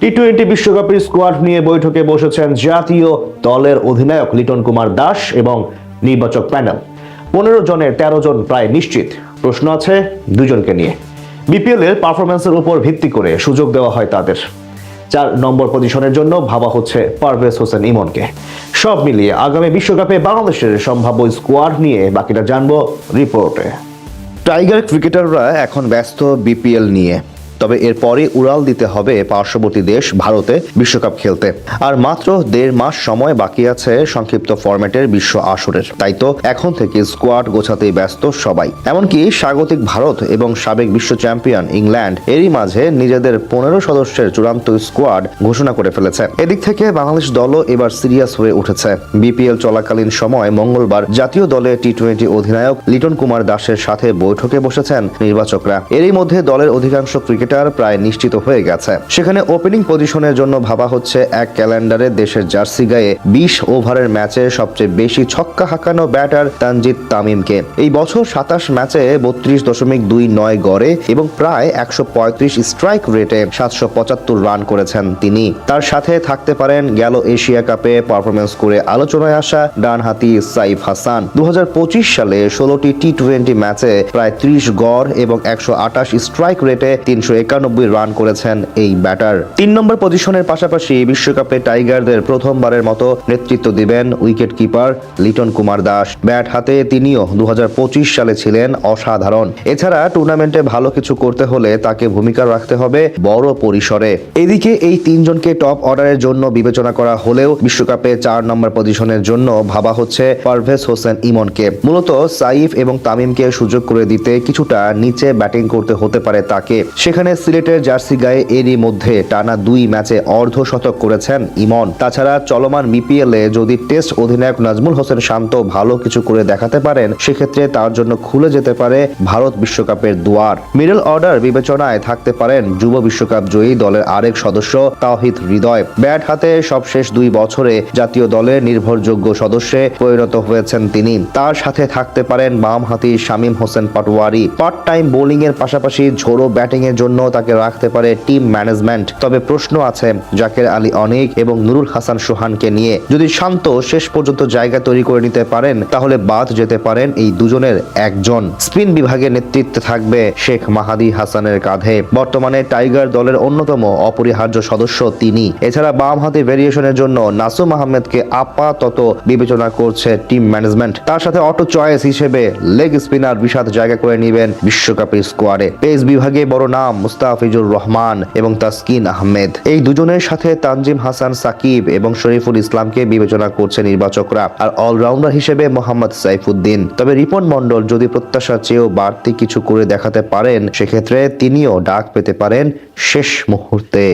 T twenty বিশ্বকাপের squad নিয়ে বৈঠকে বসেছেন জাতীয় দলের অধিনায়ক লিটন কুমার দাস এবং নির্বাচক প্যানেল। পনেরো জনের তেরো জন প্রায় নিশ্চিত। প্রশ্ন আছে দুজনকে নিয়ে। বিপিএল এর পারফরমেন্সের উপর ভিত্তি করে সুযোগ দেওয়া হয় তাদের। চার নম্বর পজিশনের জন্য ভাবা হচ্ছে পারভেজ হোসেন ইমনকে। সব মিলিয়ে আগামী বিশ্বকাপে বাংলাদেশের সম্ভাব্য স্কোয়াড নিয়ে বাকিটা জানব রিপোর্টে। টাইগার ক্রিকেটাররা এখন ব্যস্ত বিপিএল নিয়ে। তবে এরপরে উড়াল দিতে হবে পার্শ্ববর্তী দেশ ভারতে বিশ্বকাপ খেলতে। আর মাত্র দেড় মাস সময় বাকি আছে সংক্ষিপ্ত ফরম্যাটের বিশ্ব আসরের। তাই তো এখন থেকে স্কোয়াড গোছাতেই ব্যস্ত সবাই। এমনকি স্বাগতিক ভারত এবং সাবেক বিশ্ব চ্যাম্পিয়ন ইংল্যান্ড এরই মাঝে নিজেদের পনেরো সদস্যের চূড়ান্ত স্কোয়াড ঘোষণা করে ফেলেছে। এদিক থেকে বাংলাদেশ দলও এবার সিরিয়াস হয়ে উঠেছে। বিপিএল চলাকালীন সময় মঙ্গলবার জাতীয় দলে টি টোয়েন্টি অধিনায়ক লিটন কুমার দাসের সাথে বৈঠকে বসেছেন নির্বাচকরা। এরই মধ্যে দলের অধিকাংশ ক্রিকেটার প্রায় নিশ্চিত হয়ে গেছে। সেখানে ওপেনিং পজিশনের জন্য ভাবা হচ্ছে এক ক্যালেন্ডারে দেশের জার্সি গায়ে বিশ ওভারের ম্যাচে সবচেয়ে বেশি ছক্কা হাঁকানো ব্যাটার তানজিদ তামিমকে। এই বছর সাতাশ ম্যাচে বত্রিশ দশমিক দুই নয় গড়ে এবং প্রায় একশো পঁয়ত্রিশ স্ট্রাইক রেটে সাতশো পঁচাত্তর রান করেছেন তিনি। তার সাথে থাকতে পারেন গেল এশিয়া কাপে পারফরমেন্স করে আলোচনায় আসা ডানহাতি সাইফ হাসান। দু হাজার পঁচিশ সালে ষোলোটি টি টোয়েন্টি ম্যাচে প্রায় ত্রিশ গড় এবং একশো আটাশ স্ট্রাইক রেটে তিনশো একানব্বই রান করেছেন এই ব্যাটার। তিন নম্বর পজিশনের পাশাপাশি বিশ্বকাপে টাইগারদের প্রথমবারের মতো নেতৃত্ব দিবেন wicket keeper Liton Kumar Das. Bat হাতে তিনিও দু হাজার পঁচিশ সালে ছিলেন অসাধারণ। এছাড়া টুর্নামেন্টে ভালো কিছু করতে হলে তাকে ভূমিকা রাখতে হবে বড় পরিসরে। এদিকে এই তিনজনকে টপ অর্ডারের জন্য বিবেচনা করা হলেও বিশ্বকাপে চার নম্বর পজিশনের জন্য ভাবা হচ্ছে পারভেজ হোসেন ইমনকে। মূলত সাইফ এবং তামিমকে সুযোগ করে দিতে কিছুটা নিচে ব্যাটিং করতে হতে পারে তাকে। সেখানে সিলেটের জার্সি গায়ে এরই মধ্যে টানা দুই ম্যাচে অর্ধ শতক করেছেন ইমন। তাছাড়া চলমান বিপিএল যদি টেস্ট অধিনায়ক নাজমুল হোসেন শান্ত ভালো কিছু করে দেখাতে পারেন, সেক্ষেত্রে তার জন্য খুলে যেতে পারে ভারত বিশ্বকাপের দুয়ার। মিডল অর্ডার বিবেচনায় থাকতে পারেন যুব বিশ্বকাপ জয়ী দলের আরেক সদস্য তাওহিদ হৃদয়। ব্যাট হাতে সবশেষ দুই বছরে জাতীয় দলের নির্ভরযোগ্য সদস্যে পরিণত হয়েছেন তিনি। তার সাথে থাকতে পারেন বামহাতি Shamim Hossain Patwari part time bowling এর পাশাপাশি ঝোড়ো ব্যাটিং এর জন্য তাকে রাখতে পারে টিম ম্যানেজমেন্ট। তবে প্রশ্ন আছে জাকের আলী অনেক এবং নুরুল হাসান সোহানকে নিয়ে। যদি শান্ত শেষ পর্যন্ত জায়গা তৈরি করে নিতে পারেন, তাহলে বাদ যেতে পারেন এই দুজনের একজন। স্পিন বিভাগের নেতৃত্বে থাকবে শেখ মাহাদি হাসানের কাঁধে। বর্তমানে টাইগার দলের অন্যতম অপরিহার্য সদস্য তিনি। এছাড়া বাম হাতে ভেরিয়েশনের জন্য নাসুম আহমেদকে আপাতত বিবেচনা করছে টিম ম্যানেজমেন্ট। তার সাথে অটো চয়েস হিসেবে লেগ স্পিনার বিষাদ জায়গা করে নেবেন বিশ্বকাপের স্কোয়াডে। পেস বিভাগে বড় নাম মুস্তাফিজুর রহমান এবং তাসকিন আহমেদ। এই দুজনের সাথে তানজিম হাসান সাকিব এবং শরীফুল ইসলামকে বিবেচনা করছে নির্বাচকরা আর অলরাউন্ডার হিসেবে মোহাম্মদ সাইফুদ্দিন। তবে রিপন মন্ডল যদি প্রত্যাশা চেয়েও বাড়তি কিছু করে দেখাতে পারেন, সেক্ষেত্রে তিনিও ডাক পেতে পারেন শেষ মুহূর্তে।